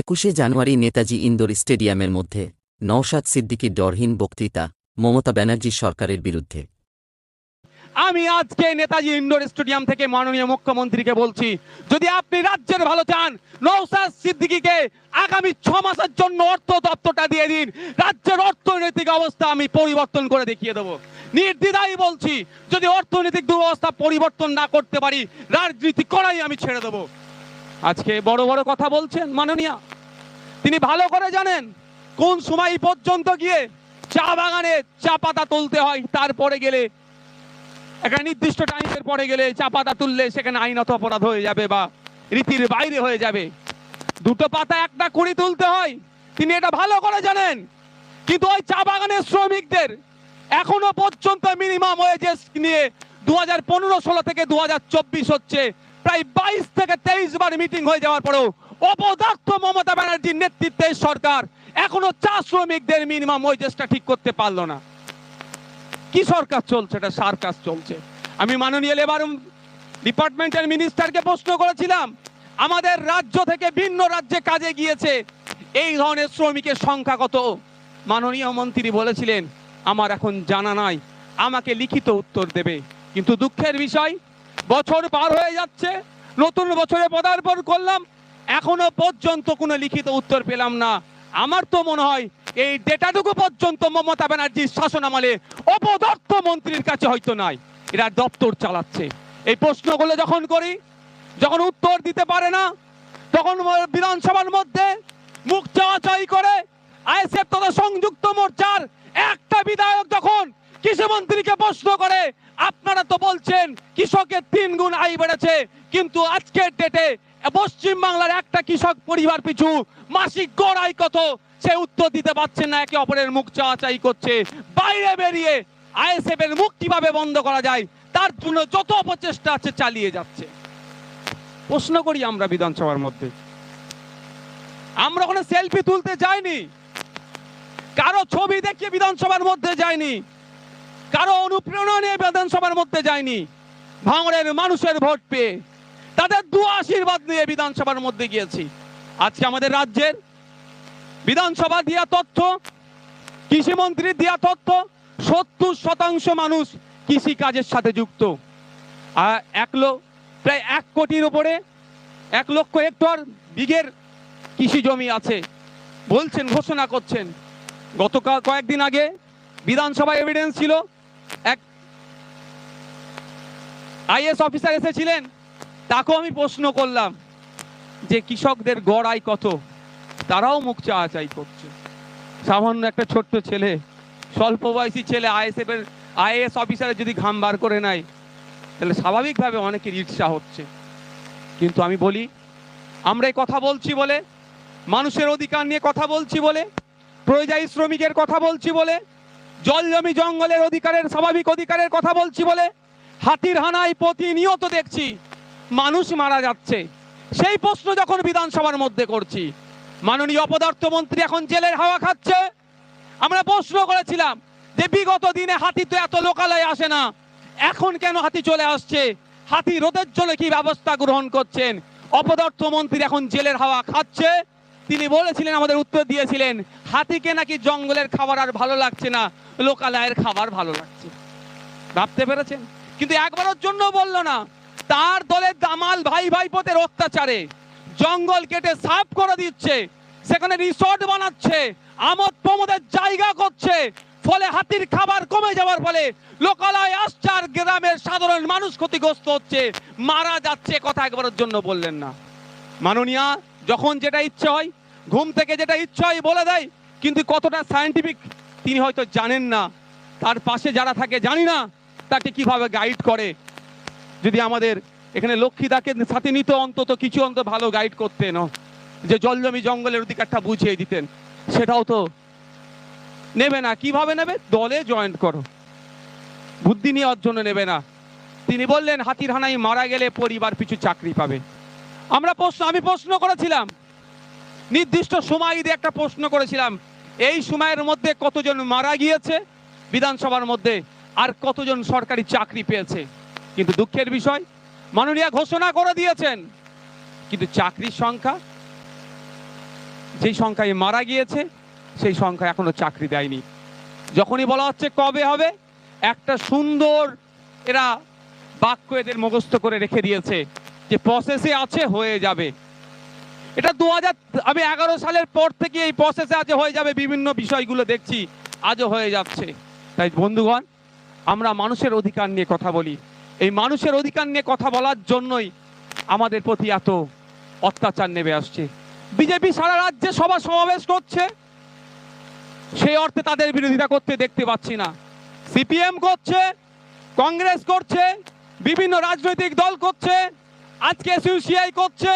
একুশে জানুয়ারি নেতাজি ইন্দোর স্টেডিয়ামের মধ্যে নওশাদ সিদ্দিকীর ডরহীন বক্তৃতা, মমতা ব্যানার্জি সরকারের বিরুদ্ধে। আমি আজকে নেতাজি ইন্ডোর স্টেডিয়াম থেকে মাননীয় মুখ্যমন্ত্রীকে বলছি, যদি আপনি রাজ্যের ভালো চান নৌসাদ সিদ্দিকীকে আগামী ছ মাসের জন্য অর্থ দপ্তরটা দিয়ে দিন। রাজ্যের অর্থনৈতিক অবস্থা আমি পরিবর্তন করে দেখিয়ে দেবো। নির্দ্বিধাই বলছি, যদি অর্থনৈতিক দুরবস্থা পরিবর্তন না করতে পারি, রাজনীতি করাই আমি ছেড়ে দেবো। আজকে বড় বড় কথা বলছেন মাননীয়া। তিনি ভালো করে জানেন কোন সময় পর্যন্ত গিয়ে চা বাগানে চা পাতা তুলতে হয়, তারপরে গেলে, একটা নির্দিষ্ট টাইমের পরে গেলে চা পাতা তুললে সেখানে আইনত অপরাধ হয়ে যাবে বা রীতির বাইরে হয়ে যাবে। দুটো পাতা একটা কুড়ি তুলতে হয়, তিনি এটা ভালো করে জানেন। কিন্তু ওই চা বাগানের শ্রমিকদের এখনও পর্যন্ত মিনিমাম ওয়েজেস নিয়ে দু হাজার পনেরো ষোলো থেকে দু হাজার চব্বিশ হচ্ছে প্রায় বাইশ থেকে তেইশ বার মিটিং হয়ে যাওয়ার পরেও অপদার্থ মমতা ব্যানার্জির নেতৃত্বে সরকার এখনও চা শ্রমিকদের মিনিমাম ওয়েজেসটা ঠিক করতে পারল না। কি সরকার চলছে? এটা সার্কাস চলছে। আমি মাননীয় লেবার ডিপার্টমেন্টের মিনিস্টারকে প্রশ্ন করেছিলাম, আমাদের রাজ্য থেকে ভিন্ন রাজ্যে কাজে গিয়েছে, এই ধরনের শ্রমিকের সংখ্যা কত? মাননীয় মন্ত্রী বলেছিলেন, আমার এখন জানা নাই, আমাকে লিখিত উত্তর দেবে। কিন্তু দুঃখের বিষয় বছর পার হয়ে যাচ্ছে, নতুন বছরে পদার্পণ করলাম, এখনও পর্যন্ত কোনো লিখিত উত্তর পেলাম না। আমার তো মনে হয় এই ডেটাটুকু পর্যন্ত মমতা ব্যানার্জির শাসন আমলে অপদর্থ মন্ত্রীর কাছে হয়তো নাই। এরা দপ্তর চালাচ্ছে। এই প্রশ্নগুলো যখন করি, যখন উত্তর দিতে পারে না, তখন বিধানসভার মধ্যে মুখ চাওয়াচাই করে, আইএসএফ তথা সংযুক্ত মোর্চার একটা বিধায়ক যখন কৃষিমন্ত্রীকে প্রশ্ন করে, আপনারা তো বলছেন কৃষকের তিন গুণ আয় বেড়েছে, কিন্তু আজকের ডেটে পশ্চিম বাংলার একটা কৃষক পরিবার পিছু মাসিক গড় আয় কত? সে উত্তর দিতে পারছেন না, একে অপরের মুখ চাওয়াচাই করছে। বাইরে বেরিয়ে আইএসএফ এর মুখ কীভাবে বন্ধ করা যায়? তার জন্য যত অপচেষ্টা আছে চালিয়ে যাচ্ছে। প্রশ্ন করি আমরা বিধানসভার মধ্যে। আমরা ওখানে সেলফি তুলতে যাইনি। কারও ছবি দেখিয়ে বিধানসভার মধ্যে যায়নি কারও অনুপ্রেরণা নিয়ে বিধানসভার মধ্যে যায়নি। ভাঙড়ের মানুষের ভোট পেয়ে তাদের দু আশীর্বাদ নিয়ে বিধানসভার মধ্যে গিয়েছি। আজকে আমাদের রাজ্যের বিধানসভা দিয়া তথ্য কৃষিমন্ত্রীর দিয়া তথ্য, সত্তর শতাংশ মানুষ কৃষি কাজের সাথে যুক্ত। আর এক লোক প্রায় এক কোটির উপরে, এক লক্ষ হেক্টর বিঘের কৃষি জমি আছে। বলছেন, ঘোষণা করছেন। গত কয়েকদিন আগে বিধানসভা এভিডেন্স ছিল এক আইএস অফিসার এসেছিলেন, তাকেও আমি প্রশ্ন করলাম যে কৃষকদের গড় আয় কত? তারাও মুখ চাওয়াচাই করছে। সামান্য একটা ছোট্ট ছেলে, স্বল্প বয়সী ছেলে আইএসএফ এর আইএস অফিসারের যদি ঘাম বার করে নেয়, তাহলে স্বাভাবিকভাবে অনেকের ঈর্ষা হচ্ছে। কিন্তু আমি বলি, আমরা এই কথা বলছি বলে, মানুষের অধিকার নিয়ে কথা বলছি বলে পরিযায়ী শ্রমিকের কথা বলছি বলে, জল জমি জঙ্গলের অধিকারের, স্বাভাবিক অধিকারের কথা বলছি বলে হাতির হানায় প্রতিনিয়ত দেখছি মানুষ মারা যাচ্ছে। সেই প্রশ্ন যখন বিধানসভার মধ্যে করছি, মাননীয় অপদার্থ মন্ত্রী এখন জেলের হাওয়া খাচ্ছে। আমরা প্রশ্ন করেছিলাম যে বিগত দিনে হাতি তো এত লোকালয়ে আসে না, এখন কেন হাতি চলে আসছে? হাতি রোধের জন্য কি ব্যবস্থা গ্রহণ করছেন? অপদার্থ মন্ত্রী এখন জেলের হাওয়া খাচ্ছে। তিনি বলেছিলেন, আমাদের উত্তর দিয়েছিলেন, হাতিকে নাকি জঙ্গলের খাবার আর ভালো লাগছে না, লোকালয়ের খাবার ভালো লাগছে। ভাবতে পেরেছেন? কিন্তু একবারের জন্য বলল না। তার দলের দামাল ভাই ভাইপোদের অত্যাচারে জঙ্গল কেটে সাফ করে দিচ্ছে, সেখানে রিসোর্ট বানাচ্ছে, আমোদ প্রমোদের জায়গা করছে, ফলে হাতির খাবার কমে যাওয়ার ফলে লোকালয় আর গ্রামের সাধারণ মানুষ ক্ষতিগ্রস্ত হচ্ছে, মারা যাচ্ছে কথা একবারের জন্য বললেন না। মাননীয়া, যখন যেটা ইচ্ছে হয়, ঘুম থেকে যেটা ইচ্ছে হয় বলে দেয়, কিন্তু কতটা সায়েন্টিফিক তিনি হয়তো জানেন না। তার পাশে যারা থাকে জানি না তাকে কীভাবে গাইড করে? যদি আমাদের এখানে লক্ষ্মী লক্ষ্মীদাকে সাথে নিত অন্তত কিছু অন্তত ভালো গাইড করতেন যে জল জমি জঙ্গলের অধিকারটা বুঝিয়ে দিতেন, সেটাও তো নেবে না। কীভাবে নেবে? দলে জয়েন্ট করো। বুদ্ধি নেওয়ার জন্য নেবে না। তিনি বললেন, হাতির হানাই মারা গেলে পরিবার পিছু চাকরি পাবে। আমরা প্রশ্ন, আমি প্রশ্ন করেছিলাম। নির্দিষ্ট সময় দিয়ে একটা প্রশ্ন করেছিলাম। এই সময়ের মধ্যে কতজন মারা গিয়েছে? বিধানসভার মধ্যে আর কতজন সরকারি চাকরি পেয়েছে। কিন্তু দুঃখের বিষয়, মাননীয় ঘোষণা করে দিয়েছেন, কিন্তু চাকরির সংখ্যা, যেই সংখ্যায় মারা গিয়েছে, সেই সংখ্যা এখনও চাকরি দেয়নি। যখনই বলা হচ্ছে কবে হবে, একটা সুন্দর এরা বাক্য এদের মুখস্থ করে রেখে দিয়েছে যে প্রসেসে আছে, হয়ে যাবে। এটা দু হাজার আমি এগারো সালের পর থেকে এই প্রসেসে আছে, হয়ে যাবে, বিভিন্ন বিষয়গুলো দেখছি, আজও হয়ে যাচ্ছে। তাই বন্ধুগণ আমরা মানুষের অধিকার নিয়ে কথা বলি। এই মানুষের অধিকার নিয়ে কথা বলার জন্যই আমাদের প্রতি এত অত্যাচার নেমে আসছে। বিজেপি সারা রাজ্যে সভা সমাবেশ করছে। সেই অর্থে তাদের বিরোধিতা করতে দেখতে পাচ্ছি না। সিপিএম করছে, কংগ্রেস করছে, বিভিন্ন রাজনৈতিক দল করছে, আজকে সিউসিআই করছে,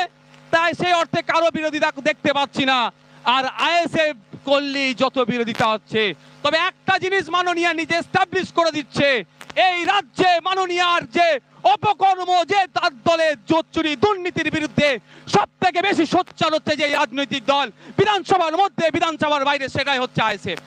তাই সেই অর্থে কারও বিরোধিতা দেখতে পাচ্ছি না। আর আইএসএফ করলেই যত বিরোধিতা হচ্ছে তবে একটা জিনিস মাননীয়া নিজে এস্টাবলিশ করে দিচ্ছে। এই রাজ্যে মাননীয়ার যে অপকর্ম, যে তার দলের জোচুরি দুর্নীতির বিরুদ্ধে সব থেকে বেশি সোচ্চার হচ্ছে যে রাজনৈতিক দল। বিধানসভার মধ্যে, বিধানসভার বাইরে সেটাই হচ্ছে আইএসএফ।